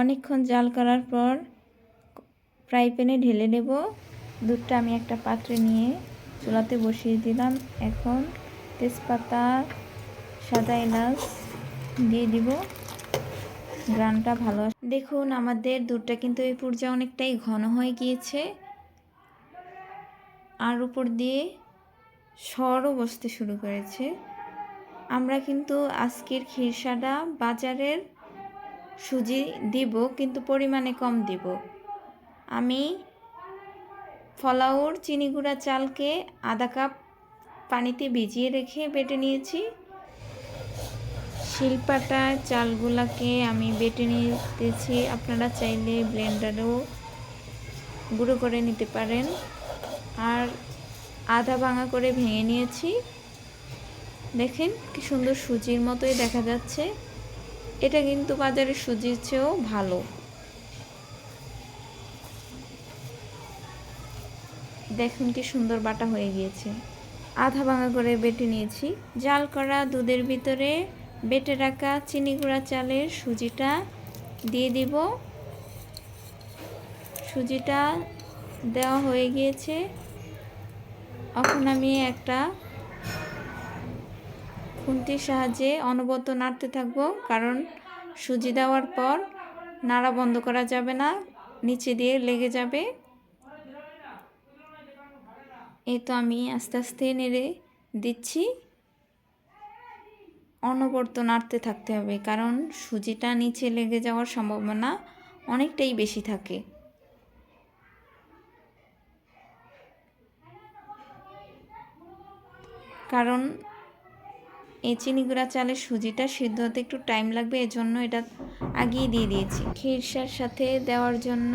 অনেকক্ষণ জাল করার পর ফ্রাই প্যানে ঢেলে নেব। দুধটা আমি একটা পাত্রে নিয়ে চুলাতে বসিয়ে দিলাম। এখন তেজপাতা, সাদা এলাচ দিয়ে দিব। গ্রানটা ভালো দেখুন, আমাদের দুধটা কিন্তু এই পর্যায়ে অনেকটাই ঘন হয়ে গিয়েছে। আর উপর দিয়ে সরও বসতে শুরু করেছে। আমরা কিন্তু আজকের খিরসাটা বাজারের সুজি দিব, কিন্তু পরিমাণে কম দিব। আমি ফলাউর চিনি গুঁড়া চালকে আধা কাপ পানিতে ভিজিয়ে রেখে বেটে নিয়েছি। শিলপাটা চালগুলাকে আমি বেটে নিতেছি। আপনারা চাইলে ব্লেন্ডারেও গুঁড়ো করে নিতে পারেন। আর আধা ভাঙা করে ভেঙে নিয়েছি। দেখেন কি সুন্দর সুজির মতোই দেখা যাচ্ছে। এটা কিন্তু বাজারের সুজির চেয়েও ভালো। দেখুন কি সুন্দর বাটা হয়ে গিয়েছে। আধা ভাঙা করে বেটে নিয়েছি। জাল করা দুধের ভিতরে বেটে রাখা চিনি গুঁড়া চালের সুজিটা দিয়ে দিব। সুজিটা দেওয়া হয়ে গিয়েছে। এখন আমি একটা খুন্তির সাহায্যে অনবরত নাড়তে থাকব, কারণ সুজি দেওয়ার পর নাড়া বন্ধ করা যাবে না, নিচে দিয়ে লেগে যাবে। এই তো আমি আস্তে আস্তে নেড়ে দিচ্ছি। অনবর্ত নাড়তে থাকতে হবে, কারণ সুজিটা নিচে লেগে যাওয়ার সম্ভাবনা অনেকটাই বেশি থাকে। কারণ এই চিনি গুঁড়া চালের সুজিটা সিদ্ধ হতে একটু টাইম লাগবে, এজন্য এটা আগিয়ে দিয়ে দিয়েছি। খিরসার সাথে দেওয়ার জন্য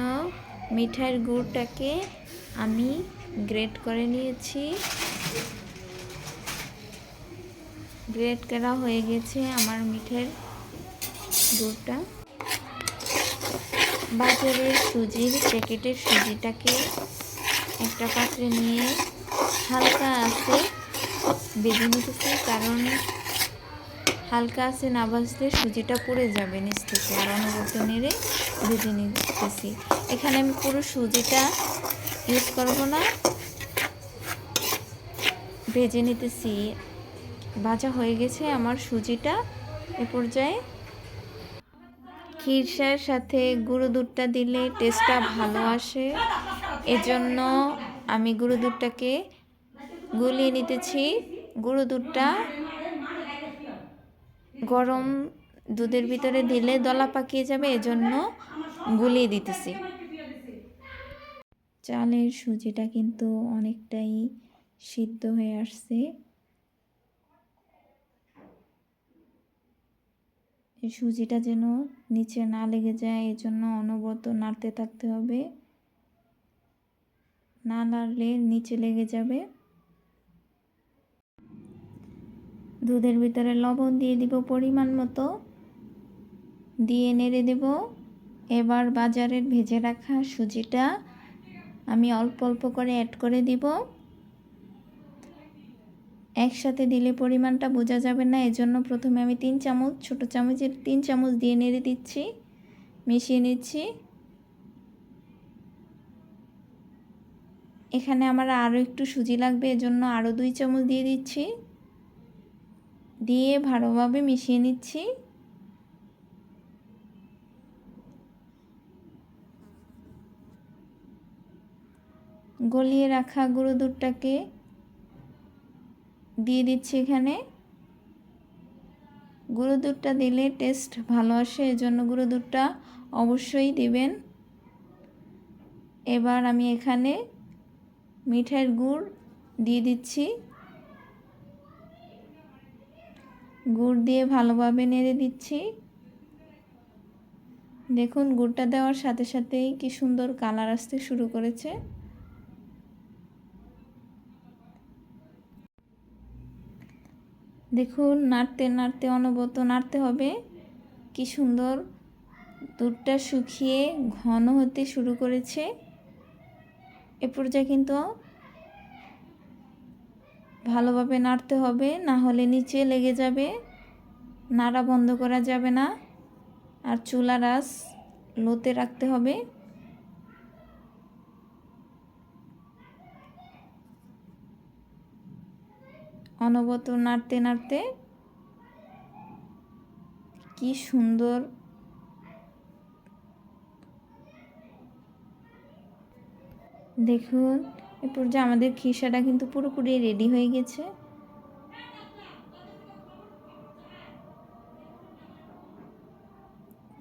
মিঠাইয়ের গুড়টাকে আমি গ্রেট করে নিয়েছি। গ্রেট করা হয়ে গেছে আমার মিঠাইয়ের গুড়টা। বাজারের সুজির প্যাকেটের সুজিটাকে একটা পাত্রে নিয়ে হালকা আছে নিতেছি, কারণ হালকা আছে না বাজলে সুজিটা পুড়ে যাবে নিচ থেকে। আর অনবরত নেড়ে ভেজে নিতেছি। এখানে আমি পুরো সুজিটা ইউজ করব না। ভেজে নিতেছি। ভাজা হয়ে গেছে আমার সুজিটা এ পর্যায়ে। খিরসার সাথে গুঁড়ো দুধটা দিলে টেস্টটা ভালো আসে। এজন্য আমি গুঁড়ো দুধটাকে গুলিয়ে নিতেছি। গুঁড়ো দুধটা গরম দুধের ভিতরে দিলে দলা পাকিয়ে যাবে, এজন্য গুলিয়ে দিতেছি। চালের সুজিটা কিন্তু অনেকটাই সিদ্ধ হয়ে আসছে। সুজিটা যেন নিচে না লেগে যায় এই জন্য অনবরত নাড়তে থাকতে হবে। না নাড়লে নিচে লেগে যাবে। দুধের ভিতরে লবণ দিয়ে দিব পরিমাণ মতো। দিয়ে নেড়ে দেব। এবার বাজারের ভেজে রাখা সুজিটা আমি অল্প অল্প করে অ্যাড করে দিব। একসাথে দিলে পরিমাণটা বোঝা যাবে না, এজন্য প্রথমে আমি তিন চামচ, ছোটো চামচের তিন চামচ দিয়ে নেড়ে দিচ্ছি। মিশিয়ে নিচ্ছি। এখানে আমার আরও একটু সুজি লাগবে, এজন্য আরও দুই চামচ দিয়ে দিচ্ছি। দিয়ে ভালোভাবে মিশিয়ে নিচ্ছি। গলিয়ে রাখা গুঁড়ো দুধটাকে দিয়ে দিচ্ছি এখানে। গুঁড়ো দুধটা দিলে টেস্ট ভালো আসে, এজন্য গুঁড়ো দুধটা অবশ্যই দিবেন। এবার আমি এখানে মিঠাইয়ের গুড় দিয়ে দিচ্ছি। গুড় দিয়ে ভালোভাবে নেড়ে দিচ্ছি। দেখুন, গুড়টা দেওয়ার সাথে সাথেই কি সুন্দর কালার আসতে শুরু করেছে। দেখুন, নাড়তে নাড়তে অনবত নাড়তে হবে। কি সুন্দর দুধটা শুকিয়ে ঘন হতে শুরু করেছে। এ পর্যায়ে কিন্তু ভালোভাবে নাড়তে হবে, না হলে নিচে লেগে যাবে। নাড়া বন্ধ করা যাবে না। আর চুলার আঁচ লোতে রাখতে হবে। অনবত নাড়তে নাড়তে কি সুন্দর দেখুন এরপর যে আমাদের খিসাটা কিন্তু পুরোপুরি রেডি হয়ে গেছে।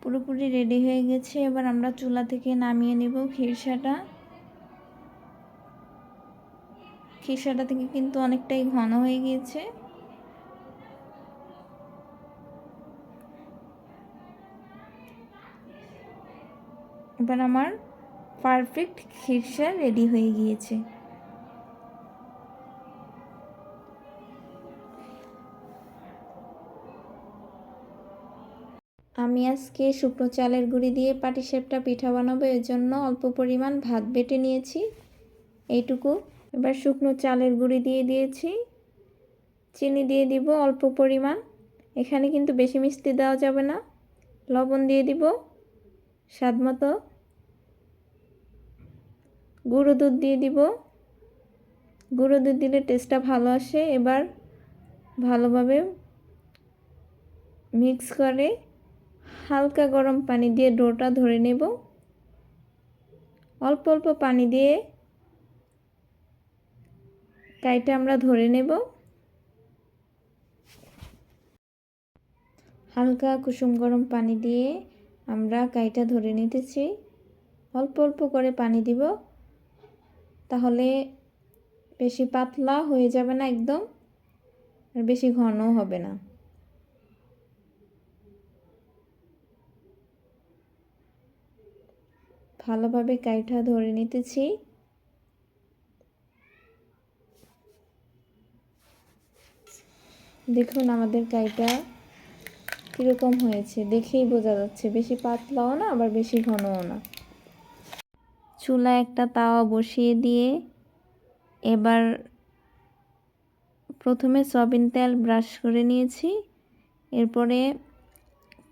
পুরোপুরি রেডি হয়ে গেছে। এবার আমরা চুলা থেকে নামিয়ে নেব খিরসাটা খিরসাটা থেকে কিন্তু অনেকটাই ঘন হয়ে গিয়েছে এবার আমার পারফেক্ট খিরসা রেডি হয়ে গিয়েছে। আমি আজকে শুকনো চালের গুঁড়ি দিয়ে পাটি পাটিসাপটা পিঠা বানাবো, এর জন্য অল্প পরিমাণ ভাত বেটে নিয়েছি। এইটুকু। এবার শুকনো চালের গুঁড়ি দিয়ে দিয়েছি। চিনি দিয়ে দিব অল্প পরিমাণ। এখানে কিন্তু বেশি মিষ্টি দেওয়া যাবে না। লবণ দিয়ে দিব স্বাদ মতো গুঁড়ো দুধ দিয়ে দিব। গুঁড়ো দুধ দিলে টেস্টটা ভালো আসে। এবার ভালোভাবে মিক্স করে হালকা গরম পানি দিয়ে ডোটা ধরে নেব। অল্প অল্প পানি দিয়ে কাইটা আমরা ধরে নেব। হালকা কুসুম গরম পানি দিয়ে আমরা কাইটা ধরে নিতেছি। অল্প অল্প করে পানি দিব। তাহলে বেশি পাতলা হয়ে যাবে না একদম, আর বেশি ঘনও হবে না। ভালোভাবে কাইটা ধরে নিতেছি। দেখুন আমাদের কাইটা কীরকম হয়েছে, দেখেই বোঝা যাচ্ছে। বেশি পাতলাও না, আবার বেশি ঘনও না। চুলা একটা তাওয়া বসিয়ে দিয়ে এবার প্রথমে সয়াবিন তেল ব্রাশ করে নিয়েছি। এরপরে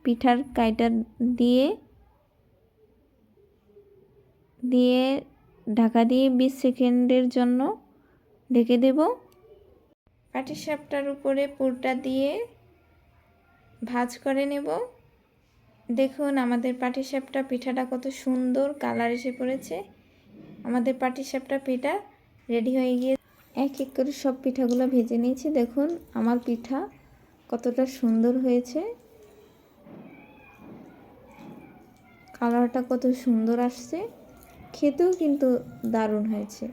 পিঠার কাইটা দিয়ে দিয়ে ঢাকা দিয়ে বিশ সেকেন্ডের জন্য ঢেকে দেব। পাটিসাপটার উপরে পুরটা দিয়ে ভাজ করে নেব। দেখুন, আমাদের পাটিসাপটা পিঠাটা কত সুন্দর কালার এসে পড়েছে। আমাদের পাটিসাপটা পিঠা রেডি হয়ে গিয়ে এক এক করে সব পিঠাগুলো ভেজে নিয়েছি। দেখুন, আমার পিঠা কতটা সুন্দর হয়েছে। কালারটা কত সুন্দর আসছে। খেতেও কিন্তু দারুণ হয়েছে।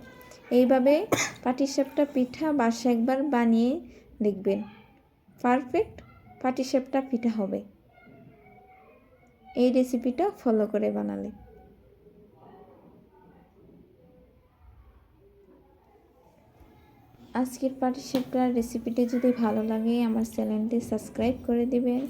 এইভাবে পাটিসাপটা পিঠা বাসা একবার বানিয়ে দেখবেন। পারফেক্ট পাটিসাপটা পিঠা হবে। এই রেসিপিটা ফলো করে বানালে। আজকের পাটিসাপটার রেসিপিটা যদি ভালো লাগে, আমার চ্যানেলটি সাবস্ক্রাইব করে দিবেন।